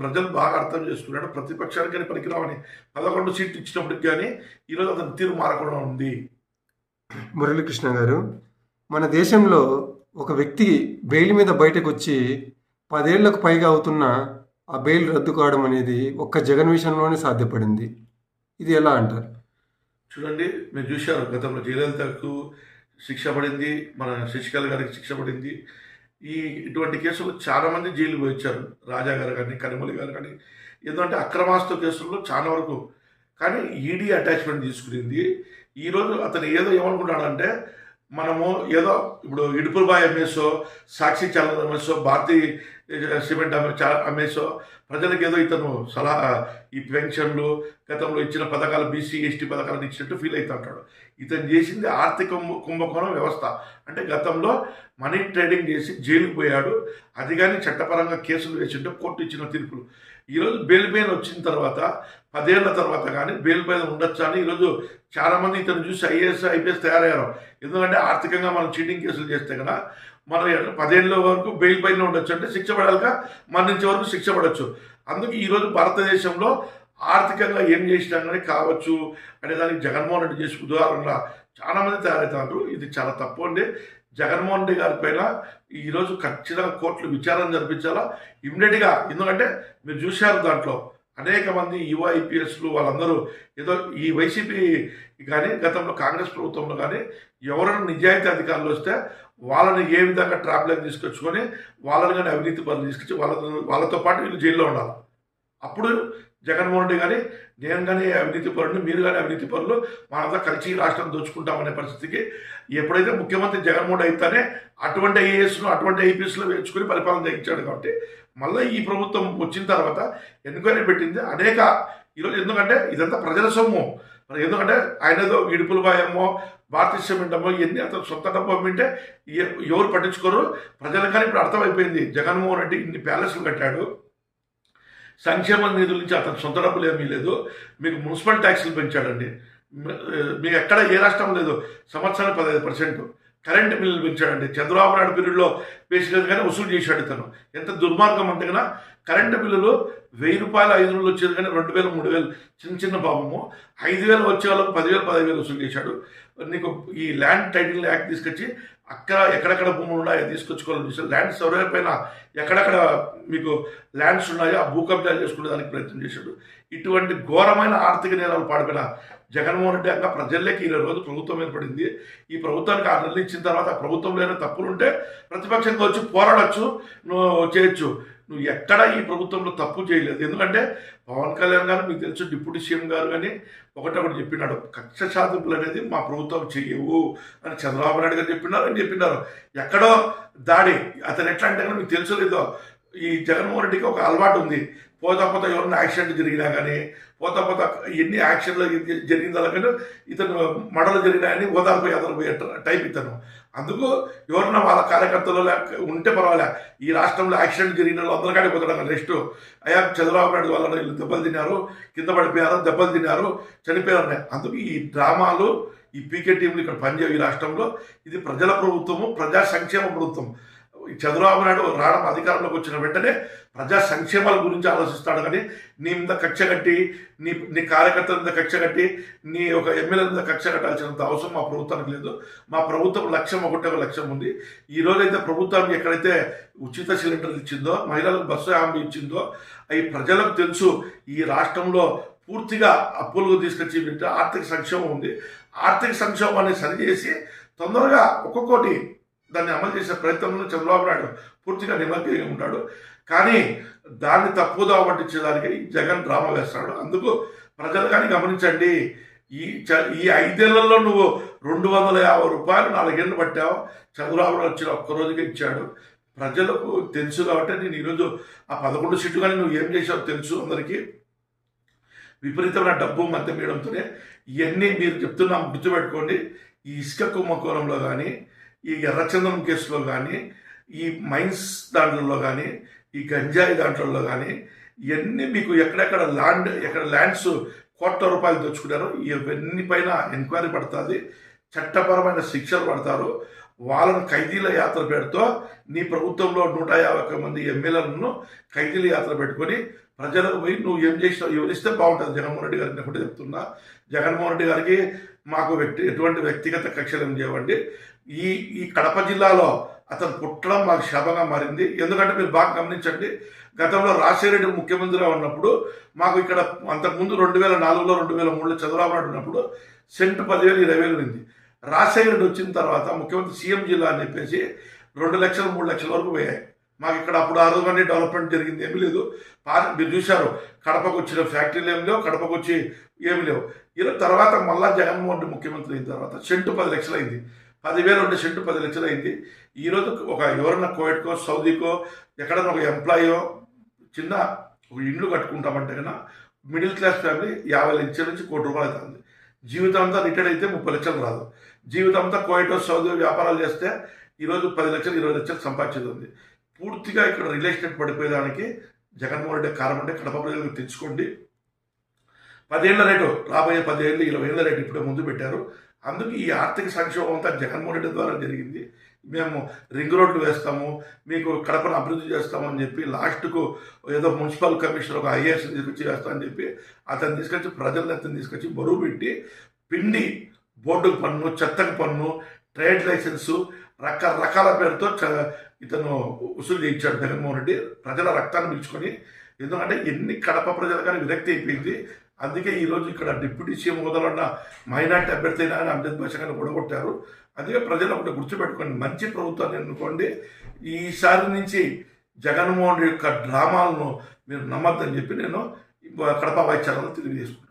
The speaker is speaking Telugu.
ప్రజలు బాగా అర్థం చేసుకున్నాడు ప్రతిపక్షానికని పనికిరావని పదకొండు సీట్లు ఇచ్చినప్పటికి కానీ ఈరోజు అతని తీరు మారకుండా ఉంది. మురళీకృష్ణ గారు మన దేశంలో ఒక వ్యక్తి బెయిల్ మీద బయటకు వచ్చి పదేళ్ళకు పైగా అవుతున్న ఆ బెయిల్ రద్దు కావడం అనేది ఒక్క జగన్ విషయంలోనే సాధ్యపడింది. ఇది ఎలా అంటారు? చూడండి మీరు చూశారు గతంలో జయలలితకు శిక్ష పడింది మన శశికళ గారికి శిక్ష పడింది. ఈ ఇటువంటి కేసులు చాలామంది జైలుకు జైలు వచ్చారు రాజా గారు కానీ కనిమలి గారు కానీ. ఎందుకంటే అక్రమాస్తు కేసుల్లో చాలా వరకు కానీ ఈడీ అటాచ్మెంట్ తీసుకునింది. ఈరోజు అతను ఏదో ఏమనుకున్నాడంటే మనము ఏదో ఇప్పుడు ఇడుపులబాయ్ అమ్మేసో సాక్షి ఛానల్ అమ్మేసో భారతీ సిమెంట్ అమ్మే చా- అమ్మేసో ప్రజలకు ఏదో ఇతను సలహా ఈ పెన్షన్లు గతంలో ఇచ్చిన పథకాలు బీసీ ఎస్టీ పథకాలను ఇచ్చినట్టు ఫీల్ అవుతూ ఉంటాడు. ఇతను చేసింది ఆర్థిక కుంభకోణం వ్యవస్థ. అంటే గతంలో మనీ ట్రేడింగ్ చేసి జైలుకు పోయాడు. అది కానీ చట్టపరంగా కేసులు వేసింటే కోర్టు ఇచ్చిన తీర్పులు. ఈరోజు బెయిల్ పైన వచ్చిన తర్వాత పదేళ్ళ తర్వాత కానీ బెయిల్ పైన అని ఈరోజు చాలామంది ఇతను చూసి ఐఏఎస్ ఐపీఎస్ తయారయ్యారు. ఎందుకంటే ఆర్థికంగా మనం చీటింగ్ కేసులు చేస్తే కదా మనం పదేళ్ళ వరకు బెయిల్ పైన ఉండొచ్చు అంటే శిక్ష పడాలిక మరణించే వరకు శిక్ష పడవచ్చు అందుకే ఈరోజు భారతదేశంలో ఆర్థికంగా ఏం చేసినా కానీ కావచ్చు అనే దానికి జగన్మోహన్ రెడ్డి చేసి ఉదాహరణగా చాలా మంది తయారవుతున్నారు ఇది చాలా తప్పు అండి. జగన్మోహన్ రెడ్డి గారి పైన ఈరోజు ఖచ్చితంగా కోర్టులు విచారణ జరిపించాలా? ఇమ్మీడియట్గా. ఎందుకంటే మీరు చూశారు దాంట్లో అనేక మంది యువ ఐపీఎస్లు వాళ్ళందరూ ఏదో ఈ వైసీపీ కానీ గతంలో కాంగ్రెస్ ప్రభుత్వంలో కానీ ఎవరైనా నిజాయితీ అధికారులు వస్తే వాళ్ళని ఏ విధంగా ట్రాప్లోకి తీసుకొచ్చుకొని వాళ్ళని కానీ అవినీతి పనులు తీసుకొచ్చి వాళ్ళతో వాళ్ళతో పాటు వీళ్ళు జైల్లో ఉండాలి. అప్పుడు జగన్మోహన్ రెడ్డి కానీ నేను కానీ అవినీతి పరుని మీరు కానీ అవినీతి పరులు మనంతా కలిసి రాష్ట్రం దోచుకుంటామనే పరిస్థితికి ఎప్పుడైతే ముఖ్యమంత్రి జగన్మోహన్ రెడ్డి అయితేనే అటువంటి ఐఏఎస్ను అటువంటి ఐపీఎస్లు వేయించుకొని పరిపాలన చేయించాడు కాబట్టి మళ్ళీ ఈ ప్రభుత్వం వచ్చిన తర్వాత ఎంక్వైరీ పెట్టింది అనేక. ఈరోజు ఎందుకంటే ఇదంతా ప్రజల సొమ్ము. మరి ఎందుకంటే ఆయన ఏదో ఇడుపుల భయమో భారతీయ సిమెంటమో ఇవన్నీ అతను సొంత డబ్బు అమ్మింటే ఎవరు పట్టించుకోరు. ప్రజలకు కానీ ఇప్పుడు అర్థమైపోయింది. జగన్మోహన్ రెడ్డి ఇన్ని ప్యాలెస్లు కట్టాడు. సంక్షేమ నిధుల నుంచి అతను సొంత డబ్బులు ఏమీ లేదు. మీకు మున్సిపల్ ట్యాక్సులు పెంచాడండి. మీ మీకు ఎక్కడ ఏ రాష్ట్రం లేదు. సంవత్సరానికి పదహైదు పర్సెంట్. కరెంట్ బిల్లులు పెంచాడండి. చంద్రబాబు నాయుడు పీరియడ్లో పేసినది కానీ వసూలు చేశాడు తను ఎంత దుర్మార్గం అంటే కన్నా కరెంటు బిల్లులు వెయ్యి రూపాయలు ఐదు వందలు వచ్చేది కానీ రెండు వేలు మూడు వేలు చిన్న చిన్న పాపము. ఐదు వేలు వచ్చే వాళ్ళకు పదివేలు పదివేలు వసూలు చేశాడు. నీకు ఈ ల్యాండ్ టైటిల్ యాక్ట్ తీసుకొచ్చి అక్కడ ఎక్కడెక్కడ భూములు ఉన్నాయో తీసుకొచ్చుకోవాలని చూసి ల్యాండ్ సర్వే పైన ఎక్కడెక్కడ మీకు ల్యాండ్స్ ఉన్నాయో ఆ భూ కబ్జాలు చేసుకునే దానికి ప్రయత్నం చేశాడు. ఇటువంటి ఘోరమైన ఆర్థిక నేరాలు పాడిపోయిన జగన్మోహన్ రెడ్డి అంగా ప్రజల్లోకి ఇరవై రోజు ప్రభుత్వం ఏర్పడింది. ఈ ప్రభుత్వానికి ఆ నిర్ణయించిన తర్వాత ప్రభుత్వంలో ఏమైనా తప్పులు ఉంటే ప్రతిపక్షంగా వచ్చి పోరాడొచ్చు నువ్వు చేయొచ్చు. నువ్వు ఎక్కడ ఈ ప్రభుత్వంలో తప్పు చేయలేదు. ఎందుకంటే పవన్ కళ్యాణ్ గారు మీకు తెలుసు డిప్యూటీ సీఎం గారు కానీ ఒకటొకటి చెప్పినాడు. కక్ష సాధింపులు అనేది మా ప్రభుత్వం చెయ్యవు అని చంద్రబాబు నాయుడు గారు చెప్పినారు అని చెప్పినారు ఎక్కడో దాడి అతను ఎట్లా అంటే మీకు తెలుసు లేదో ఈ జగన్మోహన్ రెడ్డికి ఒక అలవాటు ఉంది. పోతా పోతా ఎవరైనా యాక్సిడెంట్ జరిగినా కానీ పోతా పోతా ఎన్ని యాక్సిడెంట్లు జరిగిందా కానీ ఇతను మడలు జరిగినాయని ఓదార్పు యాదలు టైప్ ఇతను. అందుకు ఎవరన్నా వాళ్ళ కార్యకర్తలు లేక ఉంటే పర్వాలే. ఈ రాష్ట్రంలో యాక్సిడెంట్ జరిగిన వాళ్ళు అందరూ పోతాడు నెక్స్ట్ అయ్యా చంద్రబాబు నాయుడు వాళ్ళని వీళ్ళు దెబ్బలు తిన్నారు కింద పడిపోయారు దెబ్బలు తిన్నారు చనిపోయారు అందుకు ఈ డ్రామాలు ఈ పీకే టీంలు ఇక్కడ పనిచేయవు ఈ రాష్ట్రంలో. ఇది ప్రజల ప్రభుత్వము ప్రజా సంక్షేమ ప్రభుత్వం. చంద్రబాబు నాయుడు రావడం అధికారంలోకి వచ్చిన వెంటనే ప్రజా సంక్షేమాల గురించి ఆలోచిస్తాడు కానీ నీ మీద కక్ష కట్టి నీ నీ కార్యకర్తల మీద కక్ష కట్టి నీ ఒక ఎమ్మెల్యే మీద కక్ష కట్టాల్సినంత అవసరం మా ప్రభుత్వానికి లేదు. మా ప్రభుత్వం లక్ష్యం ఒకటే ఒక లక్ష్యం ఉంది. ఈ రోజైతే ప్రభుత్వానికి ఎక్కడైతే ఉచిత సిలిండర్లు ఇచ్చిందో మహిళలకు బస్సు హామీ ఇచ్చిందో అవి ప్రజలకు తెలుసు. ఈ రాష్ట్రంలో పూర్తిగా అప్పులకు తీసుకొచ్చి ఆర్థిక సంక్షేమం ఉంది. ఆర్థిక సంక్షేమాన్ని సరిచేసి తొందరగా ఒక్కొక్కటి దాన్ని అమలు చేసే ప్రయత్నంలో చంద్రబాబు నాయుడు పూర్తిగా నిమగ్నమై ఉంటాడు. కానీ దాన్ని తప్పుదో పట్టించేదానికి జగన్ డ్రామా వేస్తాడు. అందుకు ప్రజలు కానీ గమనించండి ఈ చ- ఈ ఐదేళ్ళలో నువ్వు రెండు వందల యాభై రూపాయలు నాలుగేళ్ళు పట్టావు చంద్రబాబు నాయుడు వచ్చిన ఒక్కరోజుగా ఇచ్చాడు. ప్రజలకు తెలుసు కాబట్టి నేను ఈరోజు ఆ పదకొండు సీట్లు కానీ నువ్వు ఏం చేశావు తెలుసు అందరికీ. విపరీతమైన డబ్బు మధ్య మీయడంతోనే ఇవన్నీ మీరు చెప్తున్నాం గుర్తుపెట్టుకోండి. ఈ ఇసుక కుంభకోణంలో కానీ ఈ ఎర్రచందనం కేసులో కానీ ఈ మైన్స్ దాంట్లో కానీ ఈ గంజాయి దాంట్లో కానీ ఇవన్నీ మీకు ఎక్కడెక్కడ ల్యాండ్ ఎక్కడ ల్యాండ్స్ కోట్ల రూపాయలు తెచ్చుకున్నారో ఇవన్నీ పైన ఎంక్వైరీ పడుతుంది. చట్టపరమైన శిక్షలు పడతారు. వాళ్ళను ఖైదీల యాత్ర పెడుతూ నీ ప్రభుత్వంలో నూట యాభై ఒక్క మంది ఎమ్మెల్యేలను ఖైదీల యాత్ర పెట్టుకొని ప్రజలకు పోయి నువ్వు ఏం చేసినావు వివరిస్తే బాగుంటుంది. జగన్మోహన్ రెడ్డి గారికి నేను చెప్తున్నా. జగన్మోహన్ రెడ్డి గారికి మాకు వ్యక్తి ఎటువంటి వ్యక్తిగత కక్షలు ఏం చేయవండి. ఈ ఈ కడప జిల్లాలో అతను పుట్టడం మాకు శాపంగా మారింది. ఎందుకంటే మీరు బాగా గమనించండి గతంలో రాజశేఖర రెడ్డి ముఖ్యమంత్రిగా ఉన్నప్పుడు మాకు ఇక్కడ అంతకుముందు రెండు వేల నాలుగులో రెండు వేల మూడులో చంద్రబాబు నాయుడు ఉన్నప్పుడు సెంటు పదివేలు ఇరవై వేలు ఉంది. రాజశేఖర రెడ్డి వచ్చిన తర్వాత ముఖ్యమంత్రి సీఎం జిల్లా అని చెప్పేసి రెండు లక్షలు మూడు లక్షల వరకు పోయాయి. మాకు ఇక్కడ అప్పుడు ఆ రోజు డెవలప్మెంట్ జరిగింది. ఏమీ లేదు. మీరు చూశారు కడపకు వచ్చిన ఫ్యాక్టరీలు ఏమి లేవు కడపకు వచ్చి ఏమి లేవు. ఇలా తర్వాత మళ్ళా జగన్మోహన్ రెడ్డి ముఖ్యమంత్రి అయిన తర్వాత సెంటు పది లక్షలు అయింది పదివేలు ఉండే సెంటు పది లక్షలు అయింది. ఈరోజు ఒక ఎవరన్నా కోవిడ్కో సౌదీకో ఎక్కడన్నా ఒక ఎంప్లాయో చిన్న ఒక ఇండ్లు కట్టుకుంటామంటే కన్నా మిడిల్ క్లాస్ ఫ్యామిలీ యాభై లక్షల నుంచి కోటి రూపాయలు అవుతుంది. జీవితం అంతా రిటైర్డ్ అయితే ముప్పై లక్షలు రాదు. జీవితం అంతా కోయిటో సౌదీ వ్యాపారాలు చేస్తే ఈరోజు పది లక్షలు ఇరవై లక్షలు సంపాదించేది ఉంది. పూర్తిగా ఇక్కడ రియల్ ఎస్టేట్ పడిపోయేదానికి జగన్మోహన్ రెడ్డి కారణం అంటే కడప ప్రజలకు తెచ్చుకోండి. పదేళ్ళ రేటు రాబోయే పదేళ్ళు ఇరవై ఏళ్ళ రేటు ఇప్పుడే ముందు పెట్టారు. అందుకు ఈ ఆర్థిక సంక్షోభం అంతా జగన్మోహన్ రెడ్డి ద్వారా జరిగింది. మేము రింగ్ రోడ్లు వేస్తాము మీకు కడపను అభివృద్ధి చేస్తామని చెప్పి లాస్ట్కు ఏదో మున్సిపల్ కమిషనర్ ఒక ఐఏఎస్ తీసుకొచ్చి చేస్తామని చెప్పి అతను తీసుకొచ్చి ప్రజలను అతను తీసుకొచ్చి బరువు పెట్టి పిండి బోర్డుకు పన్ను చెత్తకు పన్ను ట్రేడ్ లైసెన్సు రకరకాల పేరుతో చ- ఇతను వసూలు చేయించాడు జగన్మోహన్ రెడ్డి. ప్రజల రక్తాన్ని పిలుచుకొని. ఎందుకంటే ఎన్ని కడప ప్రజలు కానీ విరక్తి అయిపోయింది. అందుకే ఈరోజు ఇక్కడ డిప్యూటీ సీఎం హోదాలో మైనార్టీ అభ్యర్థి అని కానీ అమిత్ భాష గారిని కూడగొట్టారు. అందుకే ప్రజలు ఒకటి గుర్తుపెట్టుకోండి మంచి ప్రభుత్వాన్ని ఎన్నుకోండి. ఈసారి నుంచి జగన్మోహన్ రెడ్డి యొక్క డ్రామాలను మీరు నమ్మద్దని చెప్పి నేను కడప వైద్యాలను తెలియజేసుకున్నాను